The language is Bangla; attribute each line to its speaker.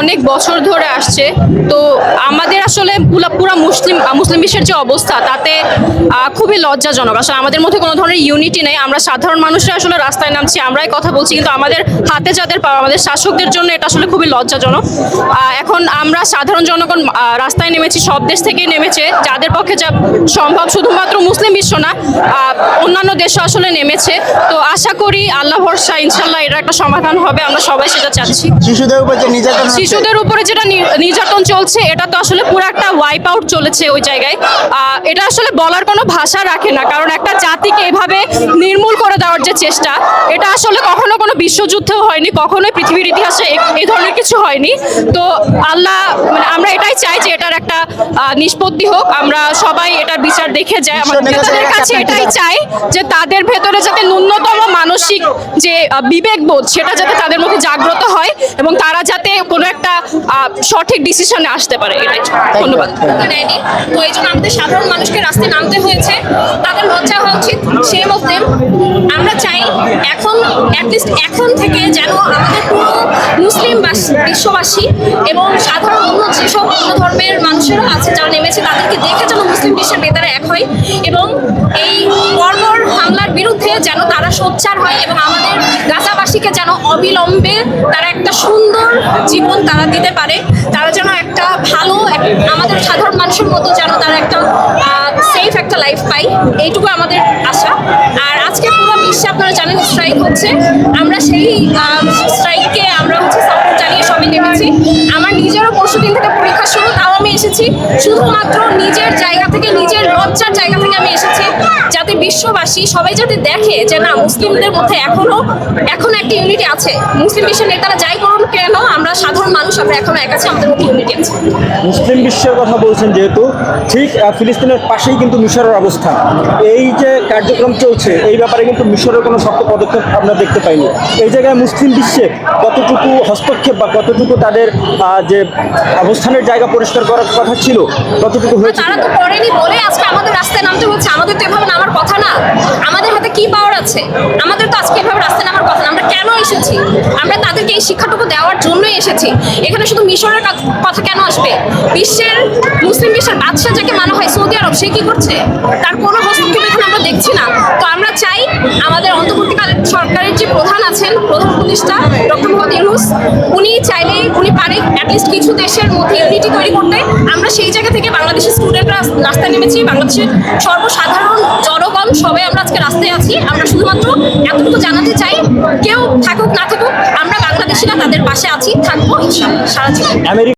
Speaker 1: অনেক বছর ধরে আসছে। তো আমাদের আসলে পুরা মুসলিম মুসলিম বিশ্বের যে অবস্থা, তাতে খুবই লজ্জাজনক। আসলে আমাদের মধ্যে কোনো ধরনের ইউনিটি নেই। আমরা সাধারণ মানুষরা আসলে রাস্তায় নামছি, আমরাই কথা বলছি, কিন্তু আমাদের হাতে যাদের পাওয়া, আমাদের শাসকদের জন্য এটা আসলে খুবই লজ্জাজনক। এখন আমরা সাধারণ জনগণ রাস্তায় নেমেছি, সব দেশ থেকে নেমেছে, যাদের পক্ষে যা সম্ভব শুধুমাত্র মুসলিম বিশ্ব না অন্যান্য দেশও আসলে নেমেছে। তো আশা করি, আল্লাহ ভরসা ইনশাল্লাহ এটা একটা সমাধান হবে। আমরা সবাই সেটা চাচ্ছি।
Speaker 2: শিশুদের উপর যে
Speaker 1: শিশুদের উপরে যেটা নির্যাতন চলছে এটা তো আসলে পুরো একটা ওয়াইপ আউট চলেছে ওই জায়গায়। এটা আসলে বলার কোনো ভাষা রাখে না কারণ একটা জাতিকে এভাবে নির্মূল করে দেওয়ার যে চেষ্টা এটা আসলে কখনো কোনো বিশ্বযুদ্ধেও হয়নি কখনোই পৃথিবীর ইতিহাসে এই ধরনের কিছু হয়নি। তো আল্লাহ মানে আমরা এটাই চাই যে এটার একটা নিষ্পত্তি হোক আমরা সবাই এটার বিচার দেখে যাই। আমাদের
Speaker 2: নেতাদের
Speaker 1: কাছে এটাই চাই যে তাদের ভেতরে যাতে ন্যূনতম মানসিক যে বিবেকবোধ সেটা যাতে তাদের মধ্যে জাগ্রত হয় এবং তারা যাতে কোনো একটা সঠিক ডিসিশনে আসতে পারে এটাই। ধন্যবাদ।
Speaker 3: তো এই জন্য আমাদের সাধারণ মানুষকে রাস্তায় নামতে হয়েছে। তাদের লজ্জা হওয়া উচিত সে মধ্যে আমরা চাই এখন অ্যাটলিস্ট এখন থেকে যেন আমাদের পুরো বিশ্ববাসী এবং সাধারণ অন্য যেসব অন্য ধর্মের মানুষেরা আছে যারা নেমেছে, তাদেরকে দেখে যেন মুসলিম বিশ্বের বেতারে এক হয় এবং এই বর্বর হামলার বিরুদ্ধে যেন তারা সোচ্চার হয় এবং আমাদের গাজাবাসীকে যেন অবিলম্বে তারা একটা সুন্দর জীবন তারা দিতে পারে। তারা যেন একটা ভালো আমাদের সাধারণ মানুষের মতো যেন তারা একটা সেফ একটা লাইফ পায়। এইটুকু আমাদের আশা। আর আজকে পুরো বিশ্বে আপনারা জানেন স্ট্রাইক হচ্ছে। আমরা সেই এসেছি। শুধুমাত্র নিজের জায়গা থেকে, নিজের লজ্জার জায়গা থেকে আমি এসেছি। যাতে বিশ্ববাসী সবাই যাতে দেখে যে না, মুসলিমদের মধ্যে এখনও এখনও একটা ইউনিটি আছে। মুসলিম বিশ্বের নেতারা যাই করুন সাধারণ মানুষ আমরা এখনও এক আছে আমাদের মধ্যে ইউনিটি আছে।
Speaker 4: মুসলিম বিশ্বের কথা বলছেন যেহেতু ঠিক ফিলিস্তিনের পাশেই কিন্তু মিশরের অবস্থান এই যে কার্যক্রম চলছে এই ব্যাপারে কিন্তু মিশরের কোনো শক্ত পদক্ষেপ আমরা দেখতে পাইনি। এই জায়গায় মুসলিম বিশ্বে কতটুকু হস্তক্ষেপ বা কতটুকু তাদের যে অবস্থানের জায়গা পরিষ্কার করার কথা ছিল কতটুকু হয়েছে
Speaker 3: তারা তো করেনি বলে আজকে আমাদের রাস্তায় নামতে হচ্ছে আমাদের তো এভাবে নামার কথা না। আমাদের হাতে কি পাওয়ার আছে? আমাদের তো আজকে এভাবে রাস্তায় নামার কথা না আমরা কেন এসেছি। আমরা তাদেরকে এই শিক্ষাটুকু দেওয়ার জন্যই এসেছি। এখানে শুধু মিশরের কথা কেন আসবে? বিশ্বের আরব সে কি করছে? তার কোনো হস্তক্ষেপ এখানে আমরা দেখছি না। তো আমরা চাই আমাদের অন্তর্বর্তীকালীন সরকারের যে প্রধান আছেন, প্রধান উপদেষ্টা ডক্টর মোহাম্মদ ইউনুস, উনি চাইলে, উনি পারে অ্যাটলিস্ট কিছু দেশের মধ্যে ইউনিটি তৈরি করতে। আমরা সেই জায়গা থেকে বাংলাদেশের স্টুডেন্টরা রাস্তায় নেমেছি। বাংলাদেশের সর্বসাধারণ জনগণ সবাই আমরা আজকে রাস্তায় আছি। আমরা শুধুমাত্র এতটুকু জানাতে চাই, কেউ থাকুক, না থাকুক, আমরা বাংলাদেশিরা তাদের পাশে আছি, থাকব সারা জীবন।